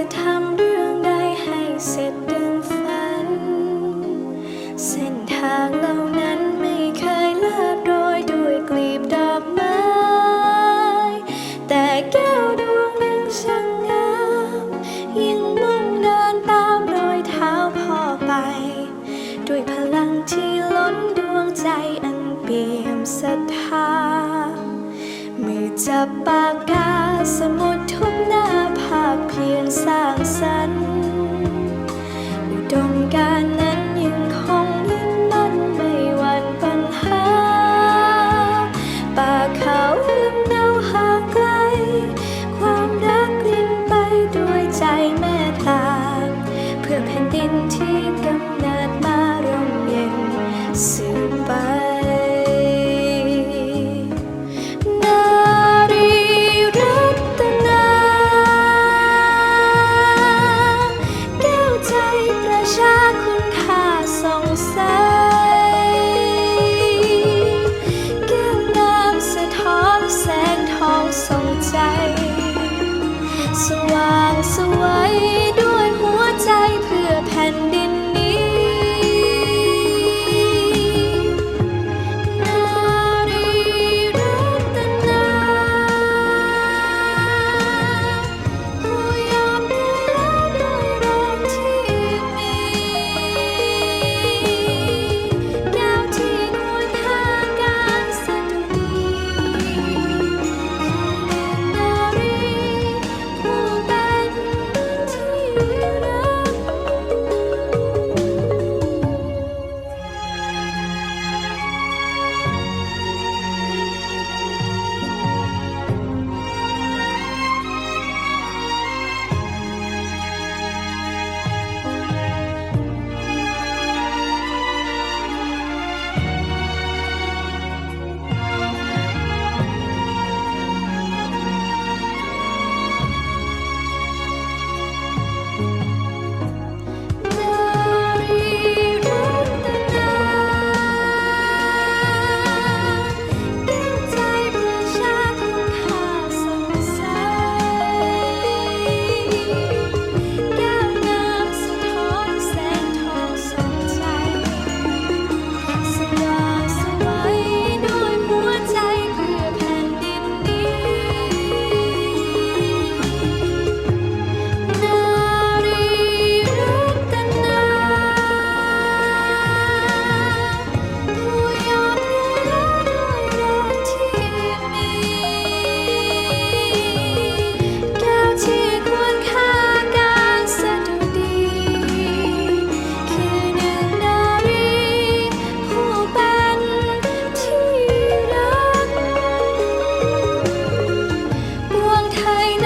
จะทำเรื่องใดให้เสร็จดังฝัน เส้นทางเหล่านั้นไม่เคยลาดโรยด้วยกลีบดอกไม้ แต่แก้วดวงหนึ่งช่างงามยิ่งมุ่งเดินตามรอยเท้าพ่อไป ด้วยพลังที่ล้นดวงใจอันเปี่ยมศรัทธามืจับปากกาสมุด and 太难。